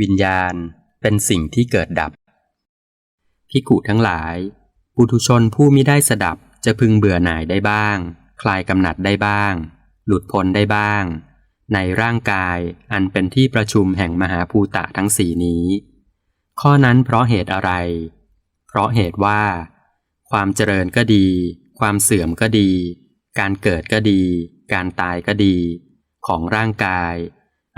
วิญญาณเป็นสิ่งที่เกิดดับพิกุทั้งหลาย ปุถุชนผู้มิได้สดับจะพึงเบื่อหน่ายได้บ้าง คลายกำหนัดได้บ้าง หลุดพ้นได้บ้าง ในร่างกายอันเป็นที่ประชุมแห่งมหาภูตะทั้งสี่นี้ ข้อนั้นเพราะเหตุอะไร เพราะเหตุว่า ความเจริญก็ดี ความเสื่อมก็ดี การเกิดก็ดี การตายก็ดี ของร่างกาย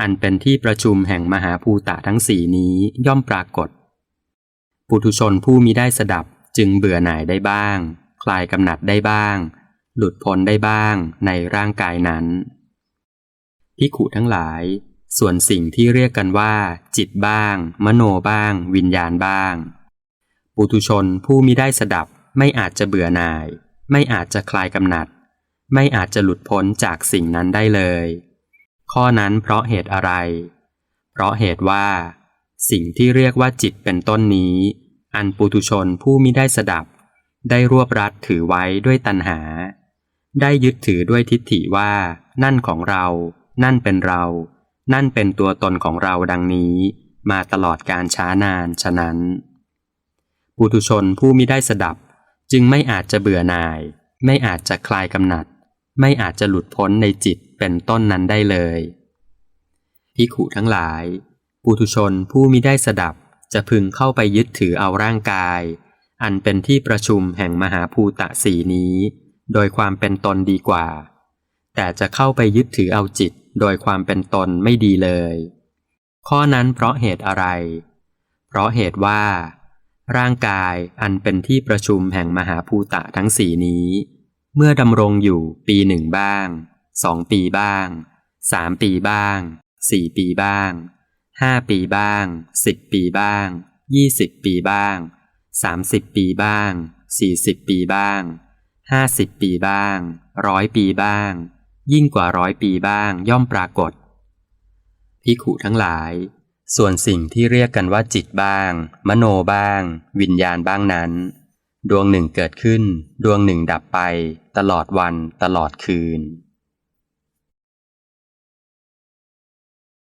อันเป็นที่ประชุมแห่งมหาภูตะทั้งสี่นี้ย่อมปรากฏ ปุถุชนผู้มิได้สดับจึงเบื่อหน่ายได้บ้าง คลายกำหนัดได้บ้าง หลุดพ้นได้บ้างในร่างกายนั้นพิขุทั้งหลาย ส่วนสิ่งที่เรียกกันว่า จิตบ้าง มโนบ้าง วิญญาณบ้าง ปุถุชนผู้มิได้สดับไม่อาจจะเบื่อหน่าย ไม่อาจจะคลายกำหนัด ไม่อาจจะหลุดพ้นจากสิ่งนั้นได้เลย ข้อนั้นเพราะเหตุอะไร เพราะเหตุว่า สิ่งที่เรียกว่าจิตเป็นต้นนี้ อันปุถุชนผู้มิได้สดับ ได้รวบรัดถือไว้ด้วยตัณหา ได้ยึดถือด้วยทิฏฐิว่า นั่นของเรา นั่นเป็นเรา นั่นเป็นตัวตนของเราดังนี้ มาตลอดการช้านานฉะนั้น ปุถุชนผู้มิได้สดับ จึงไม่อาจจะเบื่อหน่าย ไม่อาจจะคลายกำหนัด ไม่อาจจะหลุดพ้นในจิต เป็นต้นนั้นได้เลยพิขุทั้งหลาย ปุถุชนผู้มิได้สดับจะพึงเข้าไปยึดถือเอาร่างกาย อันเป็นที่ประชุมแห่งมหาภูตะสีนี้ โดยความเป็นตนดีกว่า แต่จะเข้าไปยึดถือเอาจิตโดยความเป็นตนไม่ดีเลย ข้อนั้นเพราะเหตุอะไร เพราะเหตุว่า ร่างกายอันเป็นที่ประชุมแห่งมหาภูตะทั้งสี่นี้ เมื่อดำรงอยู่ปีหนึ่งบ้าง สองปีบ้างสามปีบ้างสี่ปีบ้างห้าปีบ้างสิบปีบ้างยี่สิบปีบ้างสามสิบปีบ้างสี่สิบปีบ้างห้าสิบปีบ้างร้อยปีบ้าง ยิ่งกว่าร้อยปีบ้างย่อมปรากฏพิขุทั้งหลาย ส่วนสิ่งที่เรียกกันว่าจิตบ้าง มโนบ้าง วิญญาณบ้างนั้น ดวงหนึ่งเกิดขึ้น ดวงหนึ่งดับไป ตลอดวันตลอดคืน